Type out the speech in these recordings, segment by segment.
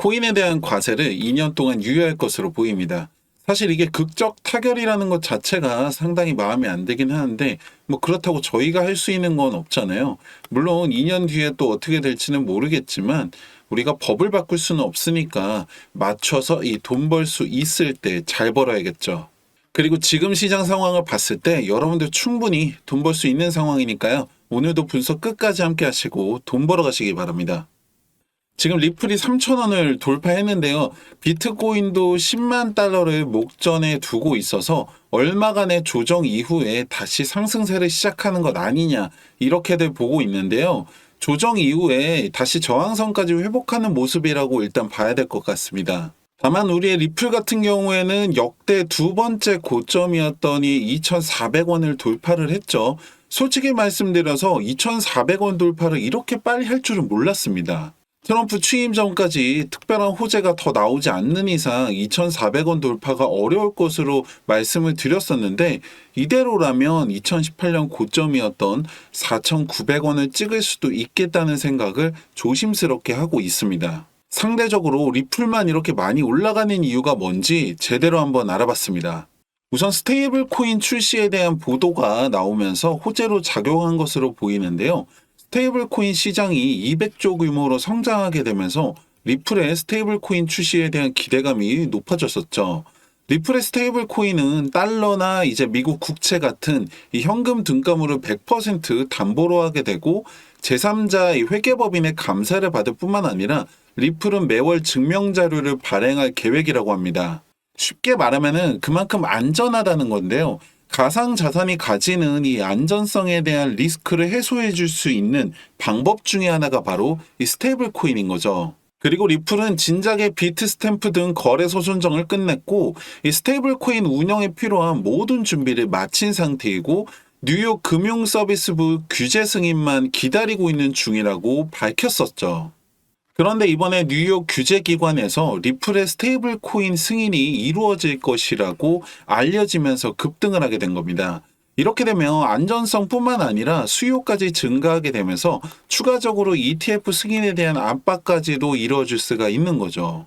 코인에 대한 과세를 2년 동안 유효할 것으로 보입니다. 사실 이게 극적 타결이라는 것 자체가 상당히 마음에 안 들긴 하는데 뭐 그렇다고 저희가 할 수 있는 건 없잖아요. 물론 2년 뒤에 또 어떻게 될지는 모르겠지만 우리가 법을 바꿀 수는 없으니까 맞춰서 이 돈 벌 수 있을 때 잘 벌어야겠죠. 그리고 지금 시장 상황을 봤을 때 여러분들 충분히 돈 벌 수 있는 상황이니까요. 오늘도 분석 끝까지 함께 하시고 돈 벌어 가시기 바랍니다. 지금 리플이 3,000원을 돌파했는데요. 비트코인도 10만 달러를 목전에 두고 있어서 얼마간의 조정 이후에 다시 상승세를 시작하는 것 아니냐 이렇게들 보고 있는데요. 조정 이후에 다시 저항선까지 회복하는 모습이라고 일단 봐야 될 것 같습니다. 다만 우리의 리플 같은 경우에는 역대 두 번째 고점이었던 이 2,400원을 돌파를 했죠. 솔직히 말씀드려서 2,400원 돌파를 이렇게 빨리 할 줄은 몰랐습니다. 트럼프 취임 전까지 특별한 호재가 더 나오지 않는 이상 2,400원 돌파가 어려울 것으로 말씀을 드렸었는데 이대로라면 2018년 고점이었던 4,900원을 찍을 수도 있겠다는 생각을 조심스럽게 하고 있습니다. 상대적으로 리플만 이렇게 많이 올라가는 이유가 뭔지 제대로 한번 알아봤습니다. 우선 스테이블 코인 출시에 대한 보도가 나오면서 호재로 작용한 것으로 보이는데요. 스테이블 코인 시장이 200조 규모로 성장하게 되면서 리플의 스테이블 코인 출시에 대한 기대감이 높아졌었죠. 리플의 스테이블 코인은 달러나 이제 미국 국채 같은 이 현금 등가물을 100% 담보로 하게 되고 제3자 회계법인의 감사를 받을 뿐만 아니라 리플은 매월 증명 자료를 발행할 계획이라고 합니다. 쉽게 말하면은 그만큼 안전하다는 건데요. 가상 자산이 가지는 이 안전성에 대한 리스크를 해소해 줄 수 있는 방법 중에 하나가 바로 이 스테이블 코인인 거죠. 그리고 리플은 진작에 비트 스탬프 등 거래소 선정을 끝냈고 이 스테이블 코인 운영에 필요한 모든 준비를 마친 상태이고 뉴욕 금융서비스부 규제 승인만 기다리고 있는 중이라고 밝혔었죠. 그런데 이번에 뉴욕 규제기관에서 리플의 스테이블 코인 승인이 이루어질 것이라고 알려지면서 급등을 하게 된 겁니다. 이렇게 되면 안전성뿐만 아니라 수요까지 증가하게 되면서 추가적으로 ETF 승인에 대한 압박까지도 이루어질 수가 있는 거죠.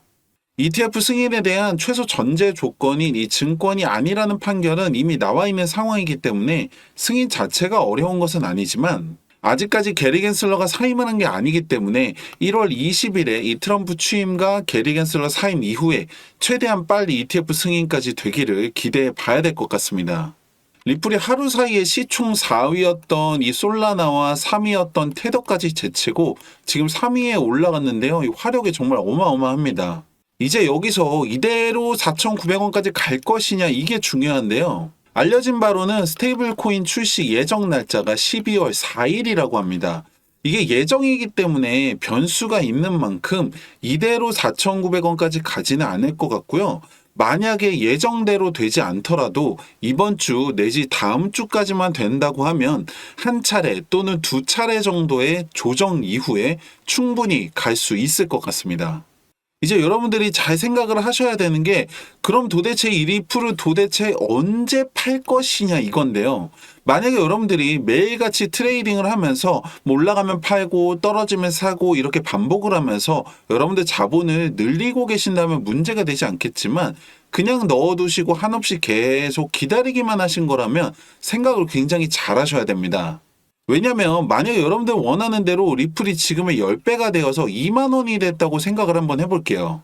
ETF 승인에 대한 최소 전제 조건인 이 증권이 아니라는 판결은 이미 나와 있는 상황이기 때문에 승인 자체가 어려운 것은 아니지만 아직까지 게리 겐슬러가 사임을 한 게 아니기 때문에 1월 20일에 이 트럼프 취임과 게리 겐슬러 사임 이후에 최대한 빨리 ETF 승인까지 되기를 기대해 봐야 될 것 같습니다. 리플이 하루 사이에 시총 4위였던 이 솔라나와 3위였던 테더까지 제치고 지금 3위에 올라갔는데요. 이 화력이 정말 어마어마합니다. 이제 여기서 이대로 4,900원까지 갈 것이냐 이게 중요한데요. 알려진 바로는 스테이블 코인 출시 예정 날짜가 12월 4일이라고 합니다. 이게 예정이기 때문에 변수가 있는 만큼 이대로 4,900원까지 가지는 않을 것 같고요. 만약에 예정대로 되지 않더라도 이번 주 내지 다음 주까지만 된다고 하면 한 차례 또는 두 차례 정도의 조정 이후에 충분히 갈 수 있을 것 같습니다. 이제 여러분들이 잘 생각을 하셔야 되는 게 그럼 도대체 이 리플을 도대체 언제 팔 것이냐 이건데요. 만약에 여러분들이 매일같이 트레이딩을 하면서 뭐 올라가면 팔고 떨어지면 사고 이렇게 반복을 하면서 여러분들 자본을 늘리고 계신다면 문제가 되지 않겠지만 그냥 넣어두시고 한없이 계속 기다리기만 하신 거라면 생각을 굉장히 잘 하셔야 됩니다. 왜냐면 만약에 여러분들 원하는 대로 리플이 지금의 10배가 되어서 2만 원이 됐다고 생각을 한번 해볼게요.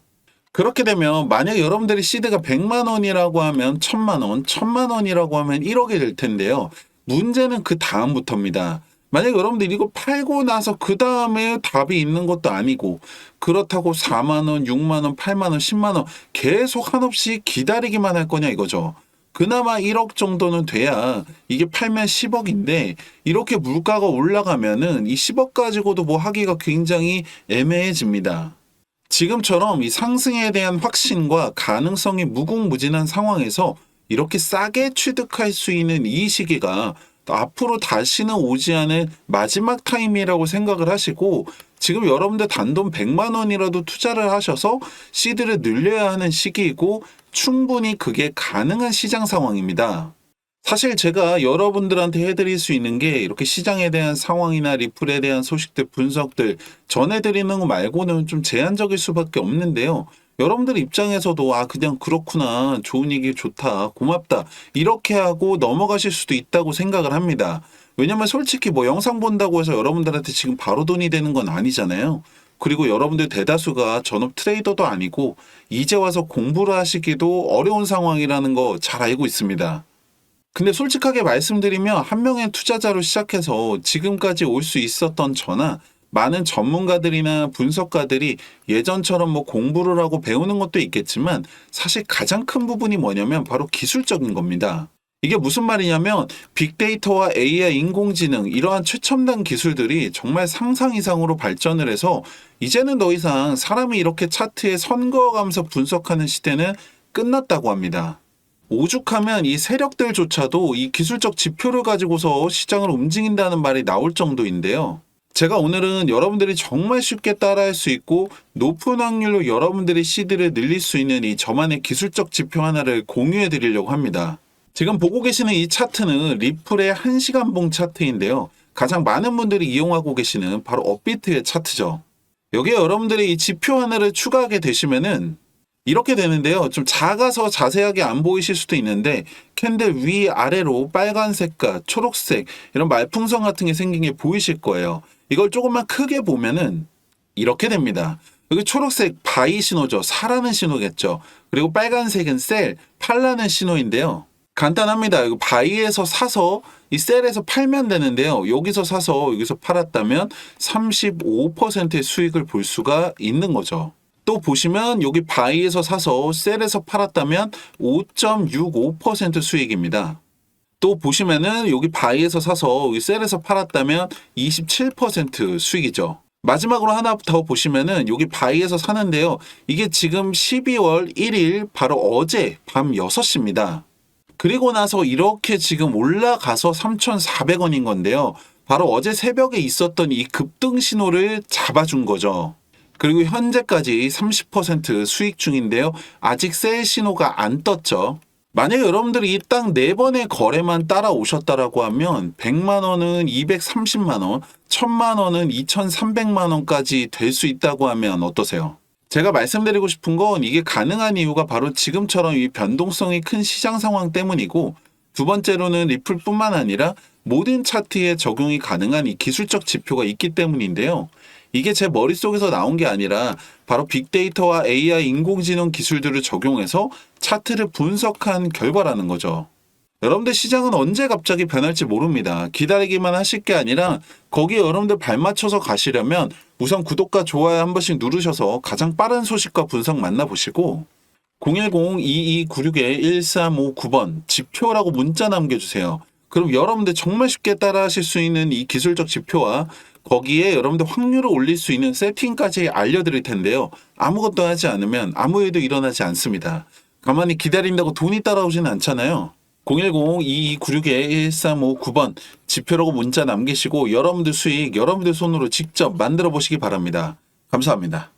그렇게 되면 만약에 여러분들이 시드가 100만 원이라고 하면 1000만 원, 1000만 원이라고 하면 1억이 될 텐데요. 문제는 그 다음부터입니다. 만약에 여러분들 이거 팔고 나서 그 다음에 답이 있는 것도 아니고 그렇다고 4만 원, 6만 원, 8만 원, 10만 원 계속 한없이 기다리기만 할 거냐 이거죠. 그나마 1억 정도는 돼야 이게 팔면 10억인데 이렇게 물가가 올라가면은 이 10억 가지고도 뭐 하기가 굉장히 애매해집니다. 지금처럼 이 상승에 대한 확신과 가능성이 무궁무진한 상황에서 이렇게 싸게 취득할 수 있는 이 시기가 앞으로 다시는 오지 않을 마지막 타임이라고 생각을 하시고 지금 여러분들 단돈 100만 원이라도 투자를 하셔서 시드를 늘려야 하는 시기이고 충분히 그게 가능한 시장 상황입니다. 사실 제가 여러분들한테 해드릴 수 있는 게 이렇게 시장에 대한 상황이나 리플에 대한 소식들, 분석들 전해드리는 거 말고는 좀 제한적일 수밖에 없는데요. 여러분들 입장에서도 아 그냥 그렇구나 좋은 얘기 좋다 고맙다 이렇게 하고 넘어가실 수도 있다고 생각을 합니다. 왜냐면 솔직히 뭐 영상 본다고 해서 여러분들한테 지금 바로 돈이 되는 건 아니잖아요. 그리고 여러분들 대다수가 전업 트레이더도 아니고 이제 와서 공부를 하시기도 어려운 상황이라는 거 잘 알고 있습니다. 근데 솔직하게 말씀드리면 한 명의 투자자로 시작해서 지금까지 올 수 있었던 저나 많은 전문가들이나 분석가들이 예전처럼 뭐 공부를 하고 배우는 것도 있겠지만 사실 가장 큰 부분이 뭐냐면 바로 기술적인 겁니다. 이게 무슨 말이냐면 빅데이터와 AI 인공지능 이러한 최첨단 기술들이 정말 상상 이상으로 발전을 해서 이제는 더 이상 사람이 이렇게 차트에 선 그어가면서 분석하는 시대는 끝났다고 합니다. 오죽하면 이 세력들조차도 이 기술적 지표를 가지고서 시장을 움직인다는 말이 나올 정도인데요. 제가 오늘은 여러분들이 정말 쉽게 따라할 수 있고 높은 확률로 여러분들이 시드를 늘릴 수 있는 이 저만의 기술적 지표 하나를 공유해 드리려고 합니다. 지금 보고 계시는 이 차트는 리플의 1시간 봉 차트인데요. 가장 많은 분들이 이용하고 계시는 바로 업비트의 차트죠. 여기에 여러분들이 이 지표 하나를 추가하게 되시면은 이렇게 되는데요. 좀 작아서 자세하게 안 보이실 수도 있는데 캔들 위 아래로 빨간색과 초록색 이런 말풍선 같은 게 생긴 게 보이실 거예요. 이걸 조금만 크게 보면은 이렇게 됩니다. 여기 초록색 바이 신호죠. 사라는 신호겠죠. 그리고 빨간색은 셀, 팔라는 신호인데요. 간단합니다. 이거 바이에서 사서 이 셀에서 팔면 되는데요. 여기서 사서 여기서 팔았다면 35%의 수익을 볼 수가 있는 거죠. 또 보시면 여기 바이에서 사서 셀에서 팔았다면 5.65% 수익입니다. 또 보시면은 여기 바이에서 사서 여기 셀에서 팔았다면 27% 수익이죠. 마지막으로 하나 더 보시면은 여기 바이에서 사는데요. 이게 지금 12월 1일 바로 어제 밤 6시입니다. 그리고 나서 이렇게 지금 올라가서 3,400원인 건데요. 바로 어제 새벽에 있었던 이 급등 신호를 잡아준 거죠. 그리고 현재까지 30% 수익 중인데요. 아직 셀 신호가 안 떴죠. 만약에 여러분들이 이 딱 네 번의 거래만 따라오셨다라고 하면 100만 원은 230만 원, 1000만 원은 2300만 원까지 될 수 있다고 하면 어떠세요? 제가 말씀드리고 싶은 건 이게 가능한 이유가 바로 지금처럼 이 변동성이 큰 시장 상황 때문이고 두 번째로는 리플뿐만 아니라 모든 차트에 적용이 가능한 이 기술적 지표가 있기 때문인데요. 이게 제 머릿속에서 나온 게 아니라 바로 빅데이터와 AI 인공지능 기술들을 적용해서 차트를 분석한 결과라는 거죠. 여러분들 시장은 언제 갑자기 변할지 모릅니다. 기다리기만 하실 게 아니라 거기에 여러분들 발맞춰서 가시려면 우선 구독과 좋아요 한 번씩 누르셔서 가장 빠른 소식과 분석 만나보시고 010-2296-1359번 지표라고 문자 남겨주세요. 그럼 여러분들 정말 쉽게 따라하실 수 있는 이 기술적 지표와 거기에 여러분들 확률을 올릴 수 있는 세팅까지 알려드릴 텐데요. 아무것도 하지 않으면 아무 일도 일어나지 않습니다. 가만히 기다린다고 돈이 따라오지는 않잖아요. 010-2296-1359번 지표라고 문자 남기시고 여러분들 수익 여러분들 손으로 직접 만들어 보시기 바랍니다. 감사합니다.